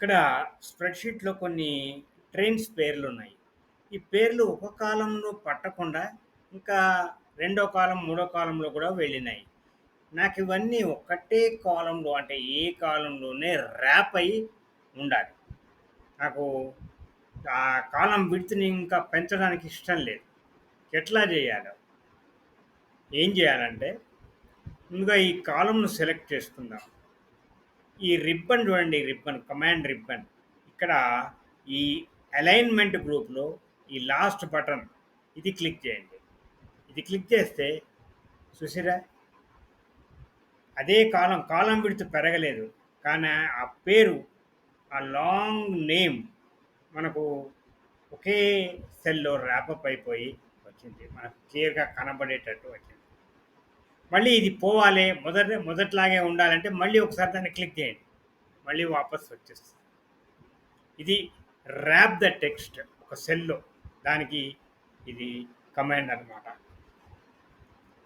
ఇక్కడ స్ప్రెడ్‌షీట్‌లో కొన్ని ట్రైన్స్ పేర్లు ఉన్నాయి ఈ పేర్లు ఒక కాలంలో పట్టకుండా ఇంకా రెండో కాలం మూడో కాలంలో కూడా వెళ్ళినాయి. నాకు ఇవన్నీ ఒక్కటే కాలంలో అంటే ఏ కాలంలోనే ర్యాప్ అయ్యి ఉండాలి. నాకు ఆ కాలం విడుతుని ఇంకా పెంచడానికి ఇష్టం లేదు. ఎట్లా చేయాలి ఏం చేయాలంటే ముందుగా ఈ కాలంను సెలెక్ట్ చేసుకుందాం. ఈ రిబ్బన్ చూడండి రిబ్బన్ కమాండ్ రిబ్బన్. ఇక్కడ ఈ అలైన్‌మెంట్ గ్రూప్‌లో ఈ లాస్ట్ బటన్ ఇది క్లిక్ చేయండి. ఇది క్లిక్ చేస్తే చూసిరా అదే కాలం కాలం విడుతు పెరగలేదు. కానీ ఆ పేరు, ఆ లాంగ్ నేమ్ మనకు ఒకే సెల్‌లో ర్యాపప్ అయిపోయి వచ్చింది. మనకు క్లియర్‌గా కనబడేటట్టు వచ్చింది. మళ్ళీ ఇది పోవాలి మొదట మొదట్లాగే ఉండాలంటే మళ్ళీ ఒకసారి దాన్ని క్లిక్ చేయండి. మళ్ళీ వాపస్ వచ్చేస్తుంది. ఇది ర్యాప్ ద టెక్స్ట్ ఒక సెల్‌లో. దానికి ఇది కమాండ్ అన్నమాట.